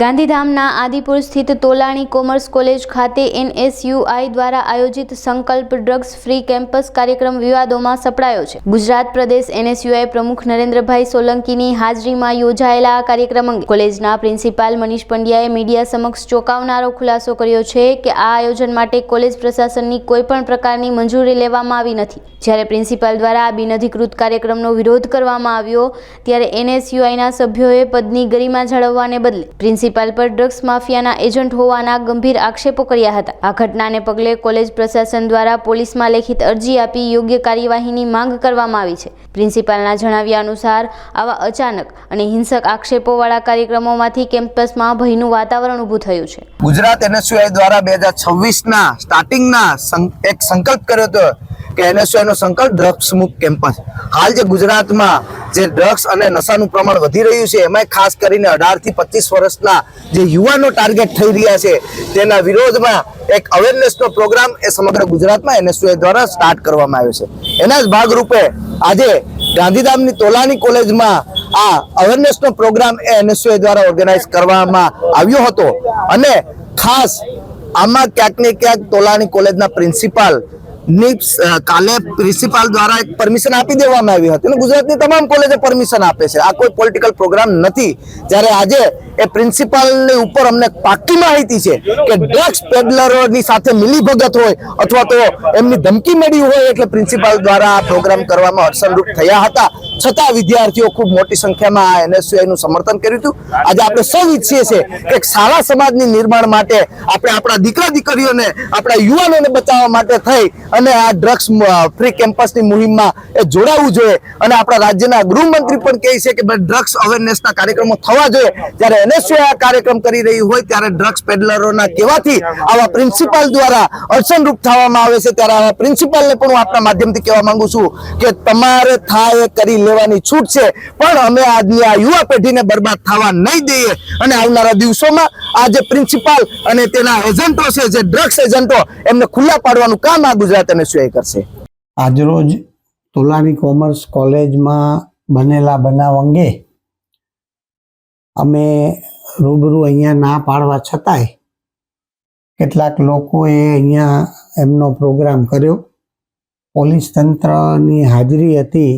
ગાંધીધામના આદિપુર સ્થિત Tolani commerce college ખાતે એનએસયુઆઈ દ્વારા આયોજિત સંકલ્પ ડ્રગ્સ ફ્રી કેમ્પસ કાર્યક્રમ વિવાદોમાં સપડાયો છે. ગુજરાત પ્રદેશ એનએસયુઆઈ પ્રમુખ નરેન્દ્રભાઈ સોલંકીની હાજરીમાં યોજાયેલા આ કાર્યક્રમ અંગે કોલેજના પ્રિન્સિપાલ મનીષ પંડ્યાએ મીડિયા સમક્ષ ચોંકાવનારો ખુલાસો કર્યો છે કે આ આયોજન માટે કોલેજ પ્રશાસનની કોઈપણ પ્રકારની મંજૂરી લેવામાં આવી નથી. જ્યારે પ્રિન્સિપાલ દ્વારા આ બિનઅધિકૃત કાર્યક્રમનો વિરોધ કરવામાં આવ્યો, ત્યારે એનએસયુઆઈના સભ્યોએ પદની ગરિમા જાળવવાને બદલે પ્રિન્સિપાલ પર ડ્રગ્સ માફિયાના એજન્ટ હોવાના ગંભીર આક્ષેપો કર્યા હતા. આ ઘટનાને પગલે કોલેજ પ્રશાસન દ્વારા પોલીસમાં લેખિત અરજી આપી યોગ્ય કાર્યવાહીની માંગ કરવામાં આવી છે. પ્રિન્સિપાલના જણાવ્યા અનુસાર, આવા અચાનક અને હિંસક આક્ષેપોવાળા કાર્યક્રમોમાંથી કેમ્પસમાં ભયનું વાતાવરણ ઊભું થયું છે. ગુજરાત એનએસયુઆઈ દ્વારા બે હજાર છવ્વીસના સ્ટાર્ટિંગના એક સંકલ્પ કર્યો હતો કે એનએસયુઆઈનો સંકલ્પ ડ્રગ્સ મુક્ત કેમ્પસ. હાલ જે ગુજરાતમાં જે ડ્રગ્સ અને નશાનું પ્રમાણ વધી રહ્યું છે એમાં ખાસ કરીને અઢારથી પચીસ વર્ષના જે યુવાનો ટાર્ગેટ થઈ રહ્યા છે, તેના વિરોધમાં એક અવેરનેસનો પ્રોગ્રામ એ સમગ્ર ગુજરાતમાં એનએસયુએ દ્વારા સ્ટાર્ટ કરવામાં આવ્યો છે. એના જ ભાગરૂપે આજે ગાંધીધામની તોલાની કોલેજમાં આ અવેરનેસનો પ્રોગ્રામ એ એનએસયુએ દ્વારા ઓર્ગેનાઇઝ કરવામાં આવ્યો હતો. અને ખાસ આમાં ક્યાંક ને ક્યાંક તોલાની કોલેજના પ્રિન્સિપાલ કાલે પ્રિન્સિપાલ દ્વારા એક પરમિશન આપી દેવામાં આવી હતી અને ગુજરાતની તમામ કોલેજો પરમિશન આપે છે. આ કોઈ પોલિટિકલ પ્રોગ્રામ નથી. જ્યારે આજે એ પ્રિન્સિપાલની ઉપર અમને પાકી માહિતી છે કે ડ્રગ્સ પેડલરોની સાથે મિલીભગત હોય અથવા તો એમની ધમકી મળી હોય એટલે પ્રિન્સિપાલ દ્વારા આ પ્રોગ્રામ કરવામાં અડચણરૂપ થયા હતા. છતાં વિદ્યાર્થીઓ ખૂબ મોટી સંખ્યામાં આ NSUI નું સમર્થન કર્યું હતું. આજે આપણે સૌ ઈચ્છીએ છીએ કે સારા સમાજની નિર્માણ માટે આપણે આપણા દીકરા દીકરીઓને આપણા યુવાનોને બચાવવા માટે થઈ અને આ ડ્રગ્સ ફ્રી કેમ્પસની મુહિમમાં એ જોડાવવું જોઈએ. અને આપણા રાજ્યના ગૃહમંત્રી પણ કહે છે કે ડ્રગ્સ અવેરનેસના કાર્યક્રમો થવા જોઈએ. જ્યારે NSUI આ કાર્યક્રમ કરી રહી હોય ત્યારે ડ્રગ્સ પેડલરોના કહેવાથી આવા પ્રિન્સિપાલ દ્વારા અડચણરૂપ થવામાં આવે છે. ત્યારે આવા પ્રિન્સિપાલને પણ હું આપણા માધ્યમથી કહેવા માંગુ છું કે તમારે થાય કરી લેવાની છૂટ છે, પણ અમે આજની આ યુવા પેઢીને બરબાદ થવા નહીં દઈએ. અને આવનારા દિવસોમાં આ જે પ્રિન્સિપાલ અને તેના એજન્ટો છે, જે ડ્રગ્સ એજન્ટો એમને ખુલ્લા પાડવાનું કામ આ ગુજરાત એનએસયુ કરશે. આજરોજ તોલાની કોમર્સ કોલેજમાં બનેલા બનાવ અંગે અમે રૂબરૂ અહીંયા ના પાડવા છતાંય કેટલાક લોકોએ અહીંયા એમનો પ્રોગ્રામ કર્યો. પોલીસ તંત્રની હાજરી હતી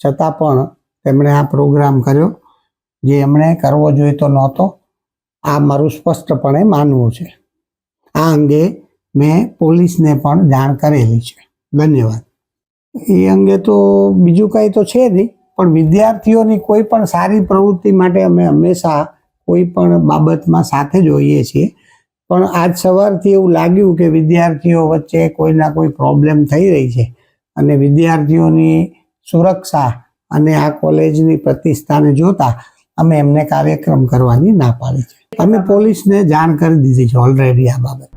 છતાં પણ તેમણે આ પ્રોગ્રામ કર્યો, જે એમણે કરવો જોઈતો નહોતો. આ મારું સ્પષ્ટપણે માનવું છે. આ અંગે મેં પોલીસને પણ જાણ કરેલી છે. ધન્યવાદ. એ અંગે તો બીજું કાંઈ તો છે નહીં. પણ વિદ્યાર્થીઓની કોઈ પણ સારી પ્રવૃત્તિ માટે અમે હંમેશા કોઈ પણ બાબતમાં સાથે જ હોઈએ છીએ. પણ આજ સવારથી એવું લાગ્યું કે વિદ્યાર્થીઓ વચ્ચે કોઈના કોઈ પ્રોબ્લેમ થઈ રહી છે અને વિદ્યાર્થીઓની સુરક્ષા અને આ કોલેજની પ્રતિષ્ઠાને જોતા અમે એમને કાર્યક્રમ કરવાની ના પાડી છે. અમે પોલીસને જાણ કરી દીધી છે ઓલરેડી આ બાબત.